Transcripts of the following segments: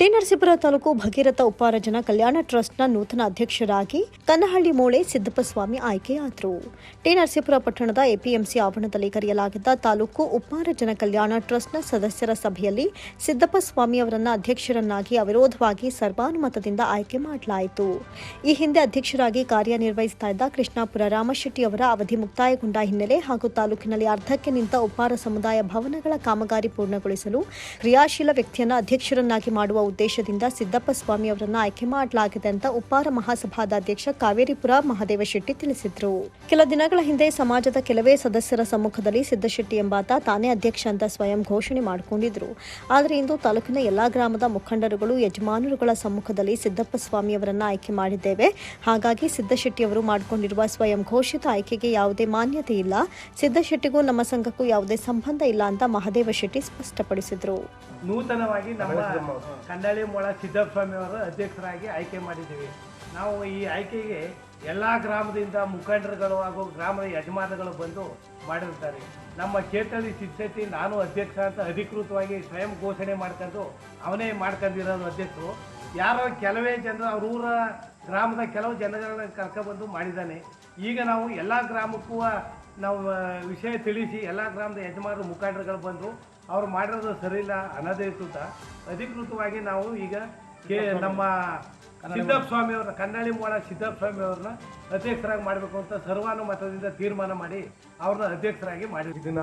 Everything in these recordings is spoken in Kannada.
ಟಿ ನರಸೀಪುರ ತಾಲೂಕು ಭಗೀರಥ ಉಪಾರಜನ ಜನ ಕಲ್ಯಾಣ ಟ್ರಸ್ಟ್ನ ನೂತನ ಅಧ್ಯಕ್ಷರಾಗಿ ಕನ್ನಹಳ್ಳಿ ಮೂಳೆ ಸಿದ್ದಪ್ಪ ಸ್ವಾಮಿ ಆಯ್ಕೆಯಾದರು. ಟಿ ನರಸೀಪುರ ಪಟ್ಟಣದ ಎಪಿಎಂಸಿ ಆವರಣದಲ್ಲಿ ಕರೆಯಲಾಗಿದ್ದ ತಾಲೂಕು ಉಪಾರಜನ ಜನ ಕಲ್ಯಾಣ ಟ್ರಸ್ಟ್ನ ಸದಸ್ಯರ ಸಭೆಯಲ್ಲಿ ಸಿದ್ದಪ್ಪ ಸ್ವಾಮಿ ಅವರನ್ನ ಅಧ್ಯಕ್ಷರನ್ನಾಗಿ ಅವಿರೋಧವಾಗಿ ಸರ್ವಾನುಮತದಿಂದ ಆಯ್ಕೆ ಮಾಡಲಾಯಿತು. ಈ ಹಿಂದೆ ಅಧ್ಯಕ್ಷರಾಗಿ ಕಾರ್ಯನಿರ್ವಹಿಸ್ತಾ ಇದ್ದ ಕೃಷ್ಣಾಪುರ ರಾಮಶೆಟ್ಟಿ ಅವರ ಅವಧಿ ಮುಕ್ತಾಯಗೊಂಡ ಹಿನ್ನೆಲೆ ಹಾಗೂ ತಾಲೂಕಿನಲ್ಲಿ ಅರ್ಧಕ್ಕೆ ನಿಂತ ಉಪಾರ ಸಮುದಾಯ ಭವನಗಳ ಕಾಮಗಾರಿ ಪೂರ್ಣಗೊಳಿಸಲು ಕ್ರಿಯಾಶೀಲ ವ್ಯಕ್ತಿಯನ್ನು ಅಧ್ಯಕ್ಷರನ್ನಾಗಿ ಮಾಡುವ ಉದ್ದೇಶದಿಂದ ಸಿದ್ದಪ್ಪ ಸ್ವಾಮಿ ಅವರನ್ನು ಆಯ್ಕೆ ಮಾಡಲಾಗಿದೆ ಅಂತ ಉಪ್ಪಾರ ಮಹಾಸಭಾದ ಅಧ್ಯಕ್ಷ ಕಾವೇರಿಪುರ ಮಹದೇವ ಶೆಟ್ಟಿ ತಿಳಿಸಿದ್ರು. ಕೆಲ ದಿನಗಳ ಹಿಂದೆ ಸಮಾಜದ ಕೆಲವೇ ಸದಸ್ಯರ ಸಮ್ಮುಖದಲ್ಲಿ ಸಿದ್ದಶೆಟ್ಟಿ ಎಂಬಾತ ತಾನೇ ಅಧ್ಯಕ್ಷ ಅಂತ ಸ್ವಯಂ ಘೋಷಣೆ ಮಾಡಿಕೊಂಡಿದ್ರು. ಆದರೆ ಇಂದು ತಾಲೂಕಿನ ಎಲ್ಲಾ ಗ್ರಾಮದ ಮುಖಂಡರುಗಳು ಯಜಮಾನರುಗಳ ಸಮ್ಮುಖದಲ್ಲಿ ಸಿದ್ದಪ್ಪ ಸ್ವಾಮಿ ಅವರನ್ನು ಆಯ್ಕೆ ಮಾಡಿದ್ದೇವೆ. ಹಾಗಾಗಿ ಸಿದ್ದಶೆಟ್ಟಿ ಅವರು ಮಾಡಿಕೊಂಡಿರುವ ಸ್ವಯಂ ಘೋಷಿತ ಆಯ್ಕೆಗೆ ಯಾವುದೇ ಮಾನ್ಯತೆ ಇಲ್ಲ. ಸಿದ್ದಶೆಟ್ಟಿಗೂ ನಮ್ಮ ಸಂಘಕ್ಕೂ ಯಾವುದೇ ಸಂಬಂಧ ಇಲ್ಲ ಅಂತ ಮಹದೇವ ಶೆಟ್ಟಿ ಸ್ಪಷ್ಟಪಡಿಸಿದರು. ನೂತನವಾಗಿ ನಮ್ಮ ಕಂಡಳಿ ಮೊಳ ಸಿದ್ದಪ್ಪ ಸ್ವಾಮಿ ಅವರು ಅಧ್ಯಕ್ಷರಾಗಿ ಆಯ್ಕೆ ಮಾಡಿದ್ದೀವಿ. ನಾವು ಈ ಆಯ್ಕೆಗೆ ಎಲ್ಲ ಗ್ರಾಮದಿಂದ ಮುಖಂಡರುಗಳು ಹಾಗೂ ಗ್ರಾಮದ ಯಜಮಾನಗಳು ಬಂದು ಮಾಡಿರ್ತಾರೆ. ನಮ್ಮ ಕ್ಷೇತ್ರದ ಸಿದ್ಧತೆ ನಾನು ಅಧ್ಯಕ್ಷ ಅಂತ ಅಧಿಕೃತವಾಗಿ ಸ್ವಯಂ ಘೋಷಣೆ ಮಾಡ್ಕೊಂಡು ಅವನೇ ಮಾಡ್ಕೊಂಡಿರೋದು ಅಧ್ಯಕ್ಷರು. ಯಾರೋ ಕೆಲವೇ ಜನರು ಅವ್ರ ಊರ ಗ್ರಾಮದ ಕೆಲವು ಜನಗಳನ್ನ ಕರ್ಕೊಬಂದು ಮಾಡಿದ್ದಾನೆ. ಈಗ ನಾವು ಎಲ್ಲ ಗ್ರಾಮಕ್ಕೂ ನಾವು ವಿಷಯ ತಿಳಿಸಿ ಎಲ್ಲ ಗ್ರಾಮದ ಯಜಮಾನರು, ಮುಖಂಡರುಗಳು ಬಂದು ಅವ್ರು ಮಾಡಿರೋದು ಸರಿಯಿಲ್ಲ ಅನಧಿಕೃತ ಅಧಿಕೃತವಾಗಿ ನಾವು ಈಗ ಕೆ ನಮ್ಮ ಸಿದ್ದಪ್ಪ ಸ್ವಾಮಿ ಅವ್ರನ್ನ ಕನ್ನಡಿ ಮೂಲ ಸಿದ್ದಪ್ಪ ಸ್ವಾಮಿ ಅವ್ರನ್ನ ಅಧ್ಯಕ್ಷರಾಗಿ ಮಾಡಬೇಕು ಅಂತ ಸರ್ವಾನುಮತದಿಂದ ತೀರ್ಮಾನ ಮಾಡಿ ಅವ್ರನ್ನ ಅಧ್ಯಕ್ಷರಾಗಿ ಮಾಡಿ ಇದನ್ನ ದಿನ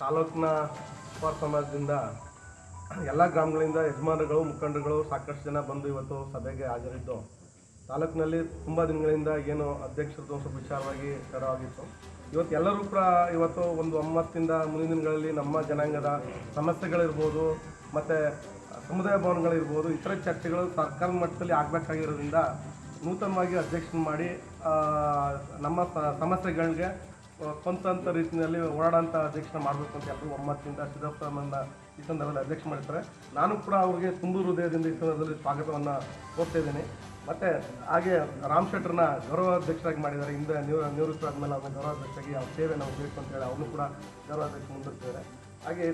ತಾಲೂಕಿನ ಉಪ್ಪಾರ ಸಮಾಜದಿಂದ ಎಲ್ಲ ಗ್ರಾಮಗಳಿಂದ ಯಜಮಾನರುಗಳು ಮುಖಂಡರುಗಳು ಸಾಕಷ್ಟು ಜನ ಬಂದು ಇವತ್ತು ಸಭೆಗೆ ಹಾಜರಿದ್ದು. ತಾಲೂಕಿನಲ್ಲಿ ತುಂಬ ದಿನಗಳಿಂದ ಏನು ಅಧ್ಯಕ್ಷರದ್ದು ಸ್ವಲ್ಪ ವಿಚಾರವಾಗಿ ತಡವಾಗಿತ್ತು ಇವತ್ತು ಎಲ್ಲರೂ ಕೂಡ ಇವತ್ತು ಒಂದು ಒಮ್ಮತ್ತಿಂದ ಮುಂದಿನ ದಿನಗಳಲ್ಲಿ ನಮ್ಮ ಜನಾಂಗದ ಸಮಸ್ಯೆಗಳಿರ್ಬೋದು, ಮತ್ತು ಸಮುದಾಯ ಭವನಗಳಿರ್ಬೋದು, ಇತರ ಚರ್ಚೆಗಳು ಸರ್ಕಾರ ಮಟ್ಟದಲ್ಲಿ ಆಗಬೇಕಾಗಿರೋದ್ರಿಂದ ನೂತನವಾಗಿ ಅಧ್ಯಕ್ಷನ ಮಾಡಿ ನಮ್ಮ ಸಮಸ್ಯೆಗಳಿಗೆ ಸ್ವಂತ ರೀತಿಯಲ್ಲಿ ಓಡಾಡೋಂಥ ಅಧ್ಯಕ್ಷನ ಮಾಡಬೇಕು ಅಂತ ಎಲ್ಲರೂ ಒಮ್ಮತ್ತಿಂದ ಸಿದ್ದಪ್ಪನನ್ನ ಈ ಸಂದರ್ಭದಲ್ಲಿ ಅಧ್ಯಕ್ಷ ಮಾಡಿರ್ತಾರೆ. ನಾನು ಕೂಡ ಅವರಿಗೆ ತುಂಬು ಹೃದಯದಿಂದ ಈ ಸಂದರ್ಭದಲ್ಲಿ ಸ್ವಾಗತವನ್ನು ಕೋರ್ತಾ ಇದ್ದೀನಿ. ಮತ್ತು ಹಾಗೆ ರಾಮ್ ಶೆಟ್ಟರ್ನ ಗೌರವಾಧ್ಯಕ್ಷರಾಗಿ ಮಾಡಿದ್ದಾರೆ. ಹಿಂದೆ ನಿವ, ನಿವೃತ್ತರಾದ್ಮೇಲೆ ಅವ್ರನ್ನ ಗೌರವಾಧ್ಯಕ್ಷರಾಗಿ ಅವ್ರ ಸೇವೆ ನಾವು ಬೇಕು ಅಂತ ಹೇಳಿ ಅವ್ರು ಕೂಡ ಗೌರವಾಧ್ಯಕ್ಷ ಮುಂದಿರ್ತಿದ್ದಾರೆ. ಹಾಗೆ